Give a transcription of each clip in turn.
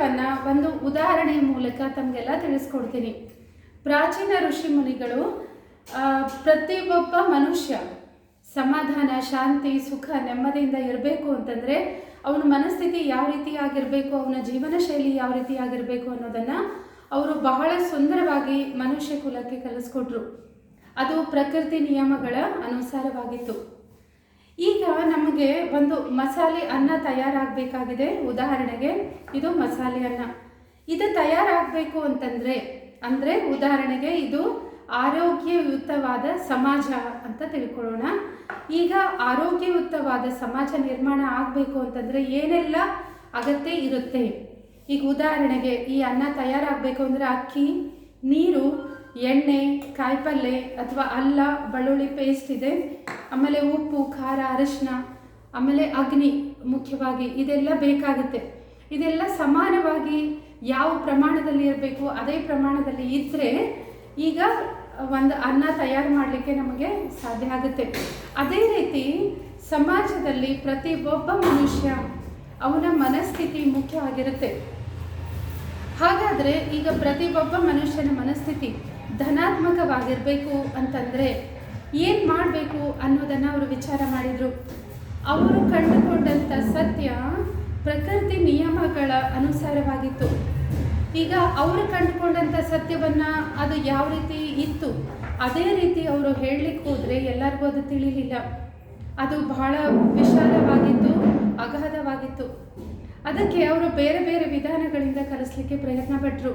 ವಿಷಯವನ್ನ ಒಂದು ಉದಾಹರಣೆಯ ಮೂಲಕ ತಮಗೆಲ್ಲ ತಿಳಿಸ್ಕೊಡ್ತೀನಿ. ಪ್ರಾಚೀನ ಋಷಿ ಮುನಿಗಳು ಪ್ರತಿಯೊಬ್ಬ ಮನುಷ್ಯ ಸಮಾಧಾನ, ಶಾಂತಿ, ಸುಖ, ನೆಮ್ಮದಿಯಿಂದ ಇರಬೇಕು ಅಂತಂದರೆ ಅವನ ಮನಸ್ಥಿತಿ ಯಾವ ರೀತಿ ಆಗಿರಬೇಕು, ಅವನ ಜೀವನ ಶೈಲಿ ಯಾವ ರೀತಿ ಆಗಿರಬೇಕು ಅನ್ನೋದನ್ನು ಅವರು ಬಹಳ ಸುಂದರವಾಗಿ ಮನುಷ್ಯ ಕುಲಕ್ಕೆ ಕಲಿಸ್ಕೊಟ್ರು. ಅದು ಪ್ರಕೃತಿ ನಿಯಮಗಳ ಅನುಸಾರವಾಗಿತ್ತು. ಈಗ ನಮಗೆ ಒಂದು ಮಸಾಲೆ ಅನ್ನ ತಯಾರಾಗಬೇಕಾಗಿದೆ. ಉದಾಹರಣೆಗೆ ಇದು ಮಸಾಲೆ ಅನ್ನ. ಇದು ತಯಾರಾಗಬೇಕು ಅಂತಂದರೆ, ಅಂದರೆ ಉದಾಹರಣೆಗೆ ಇದು ಆರೋಗ್ಯಯುತವಾದ ಸಮಾಜ ಅಂತ ತಿಳ್ಕೊಳ್ಳೋಣ. ಈಗ ಆರೋಗ್ಯಯುತವಾದ ಸಮಾಜ ನಿರ್ಮಾಣ ಆಗಬೇಕು ಅಂತಂದರೆ ಏನೆಲ್ಲ ಅಗತ್ಯ ಇರುತ್ತೆ? ಈಗ ಉದಾಹರಣೆಗೆ ಈ ಅನ್ನ ತಯಾರಾಗಬೇಕು ಅಂದರೆ ಅಕ್ಕಿ, ನೀರು, ಎಣ್ಣೆ, ಕಾಯಿಪಲ್ಲೆ ಅಥವಾ ಅಲ್ಲ, ಬೆಳ್ಳುಳ್ಳಿ ಪೇಸ್ಟ್ ಇದೆ. ಆಮೇಲೆ ಉಪ್ಪು, ಖಾರ, ಅರಿಶಿನ, ಆಮೇಲೆ ಅಗ್ನಿ ಮುಖ್ಯವಾಗಿ ಇದೆಲ್ಲ ಬೇಕಾಗುತ್ತೆ. ಇದೆಲ್ಲ ಸಮಾನವಾಗಿ ಯಾವ ಪ್ರಮಾಣದಲ್ಲಿ ಇರಬೇಕು, ಅದೇ ಪ್ರಮಾಣದಲ್ಲಿ ಇದ್ದರೆ ಈಗ ಒಂದು ಅನ್ನ ತಯಾರು ಮಾಡಲಿಕ್ಕೆ ನಮಗೆ ಸಾಧ್ಯ ಆಗುತ್ತೆ. ಅದೇ ರೀತಿ ಸಮಾಜದಲ್ಲಿ ಪ್ರತಿ ಒಬ್ಬ ಮನುಷ್ಯ ಅವನ ಮನಸ್ಥಿತಿ ಮುಖ್ಯವಾಗಿರುತ್ತೆ. ಹಾಗಾದರೆ ಈಗ ಪ್ರತಿಯೊಬ್ಬ ಮನುಷ್ಯನ ಮನಸ್ಥಿತಿ ಧನಾತ್ಮಕವಾಗಿರಬೇಕು ಅಂತಂದರೆ ಏನು ಮಾಡಬೇಕು ಅನ್ನೋದನ್ನು ಅವರು ವಿಚಾರ ಮಾಡಿದರು. ಅವರು ಕಂಡುಕೊಂಡಂಥ ಸತ್ಯ ಪ್ರಕೃತಿ ನಿಯಮಗಳ ಅನುಸಾರವಾಗಿತ್ತು. ಈಗ ಅವರು ಕಂಡುಕೊಂಡಂಥ ಸತ್ಯವನ್ನು ಅದು ಯಾವ ರೀತಿ ಇತ್ತು? ಅದೇ ರೀತಿ ಅವರು ಹೇಳಲಿಕ್ಕೆ ಹೋದರೆ ಎಲ್ಲರಿಗೂ ಅದು ತಿಳಿಲಿಲ್ಲ. ಅದು ಬಹಳ ವಿಶಾಲವಾಗಿತ್ತು, ಅಗಾಧವಾಗಿತ್ತು. ಅದಕ್ಕೆ ಅವರು ಬೇರೆ ಬೇರೆ ವಿಧಾನಗಳಿಂದ ಕಲಿಸ್ಲಿಕ್ಕೆ ಪ್ರಯತ್ನ ಪಟ್ಟರು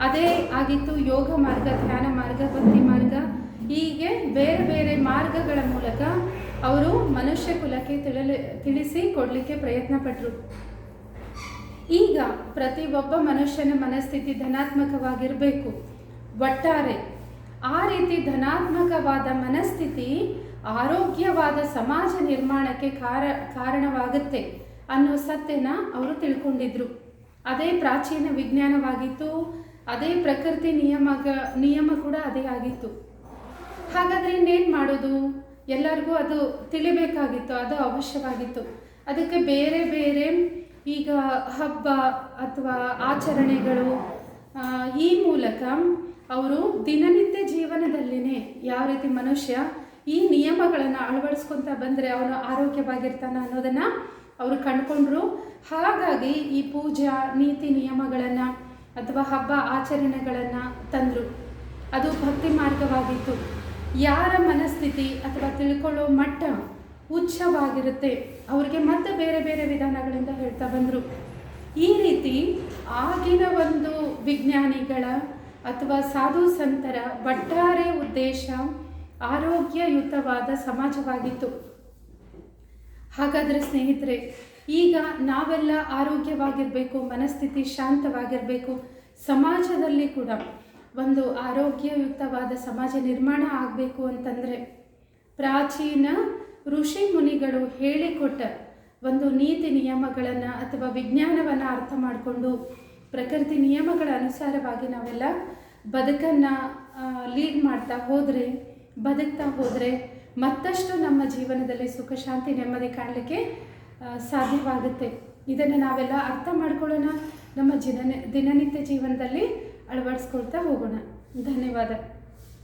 ಅದೇ ಆಗಿತ್ತು ಯೋಗ ಮಾರ್ಗ, ಧ್ಯಾನ ಮಾರ್ಗ, ಭಕ್ತಿ ಮಾರ್ಗ. ಹೀಗೆ ಬೇರೆ ಬೇರೆ ಮಾರ್ಗಗಳ ಮೂಲಕ ಅವರು ಮನುಷ್ಯ ಕುಲಕ್ಕೆ ತಿಳಲಿ, ತಿಳಿಸಿ ಕೊಡಲಿಕ್ಕೆ ಪ್ರಯತ್ನ ಪಟ್ಟರು ಈಗ ಒಬ್ಬ ಮನುಷ್ಯನ ಮನಸ್ಥಿತಿ ಧನಾತ್ಮಕವಾಗಿರಬೇಕು. ಒಟ್ಟಾರೆ, ಆ ರೀತಿ ಧನಾತ್ಮಕವಾದ ಮನಸ್ಥಿತಿ ಆರೋಗ್ಯವಾದ ಸಮಾಜ ನಿರ್ಮಾಣಕ್ಕೆ ಕಾರ, ಕಾರಣವಾಗುತ್ತೆ ಅನ್ನೋ ಸತ್ಯನ ಅವರು ತಿಳ್ಕೊಂಡಿದ್ರು. ಅದೇ ಪ್ರಾಚೀನ ವಿಜ್ಞಾನವಾಗಿತ್ತು, ಅದೇ ಪ್ರಕೃತಿ ನಿಯಮಗ, ನಿಯಮ ಕೂಡ ಅದೇ ಆಗಿತ್ತು. ಹಾಗಾದರೆ ಇನ್ನೇನು ಮಾಡೋದು? ಎಲ್ಲರಿಗೂ ಅದು ತಿಳಿಬೇಕಾಗಿತ್ತು, ಅದು ಅವಶ್ಯವಾಗಿತ್ತು. ಅದಕ್ಕೆ ಬೇರೆ ಬೇರೆ ಈಗ ಹಬ್ಬ ಅಥವಾ ಆಚರಣೆಗಳು ಈ ಮೂಲಕ ಅವರು ದಿನನಿತ್ಯ ಜೀವನದಲ್ಲಿನೇ ಯಾವ ರೀತಿ ಮನುಷ್ಯ ಈ ನಿಯಮಗಳನ್ನು ಅಳವಡಿಸ್ಕೊತ ಬಂದರೆ ಅವನು ಆರೋಗ್ಯವಾಗಿರ್ತಾನೆ ಅನ್ನೋದನ್ನು ಅವರು ಕಂಡುಕೊಂಡ್ರು. ಹಾಗಾಗಿ ಈ ಪೂಜಾ ನೀತಿ ನಿಯಮಗಳನ್ನು ಅಥವಾ ಹಬ್ಬ ಆಚರಣೆಗಳನ್ನು ತಂದರು. ಅದು ಭಕ್ತಿ ಮಾರ್ಗವಾಗಿತ್ತು. ಯಾರ ಮನಸ್ಥಿತಿ ಅಥವಾ ತಿಳ್ಕೊಳ್ಳೋ ಮಟ್ಟ ಉಚ್ಚವಾಗಿರುತ್ತೆ ಅವರಿಗೆ ಮತ್ತೆ ಬೇರೆ ಬೇರೆ ವಿಧಾನಗಳಿಂದ ಹೇಳ್ತಾ ಬಂದರು. ಈ ರೀತಿ ಆಗಿನ ಒಂದು ವಿಜ್ಞಾನಿಗಳ ಅಥವಾ ಸಾಧು ಸಂತರ ಒಟ್ಟಾರೆ ಉದ್ದೇಶ ಆರೋಗ್ಯಯುತವಾದ ಸಮಾಜವಾಗಿತ್ತು. ಹಾಗಾದರೆ ಸ್ನೇಹಿತರೆ, ಈಗ ನಾವೆಲ್ಲ ಆರೋಗ್ಯವಾಗಿರಬೇಕು, ಮನಸ್ಥಿತಿ ಶಾಂತವಾಗಿರಬೇಕು, ಸಮಾಜದಲ್ಲಿ ಕೂಡ ಒಂದು ಆರೋಗ್ಯಯುಕ್ತವಾದ ಸಮಾಜ ನಿರ್ಮಾಣ ಆಗಬೇಕು ಅಂತಂದರೆ ಪ್ರಾಚೀನ ಋಷಿ ಮುನಿಗಳು ಹೇಳಿಕೊಟ್ಟ ಒಂದು ನೀತಿ ನಿಯಮಗಳನ್ನು ಅಥವಾ ವಿಜ್ಞಾನವನ್ನು ಅರ್ಥ ಮಾಡಿಕೊಂಡು ಪ್ರಕೃತಿ ನಿಯಮಗಳ ಅನುಸಾರವಾಗಿ ನಾವೆಲ್ಲ ಬದುಕನ್ನು ಲೀಡ್ ಮಾಡ್ತಾ ಹೋದರೆ, ಬದುಕ್ತಾ ಹೋದರೆ ಮತ್ತಷ್ಟು ನಮ್ಮ ಜೀವನದಲ್ಲಿ ಸುಖ, ಶಾಂತಿ, ನೆಮ್ಮದಿ ಕಾಣಲಿಕ್ಕೆ ಸಾಧ್ಯವಾಗುತ್ತೆ. ಇದನ್ನು ನಾವೆಲ್ಲ ಅರ್ಥ ಮಾಡ್ಕೊಳ್ಳೋಣ. ನಮ್ಮ ದಿನ ದಿನನಿತ್ಯ ಜೀವನದಲ್ಲಿ ಅಳವಡಿಸ್ಕೊಳ್ತಾ ಹೋಗೋಣ. ಧನ್ಯವಾದ.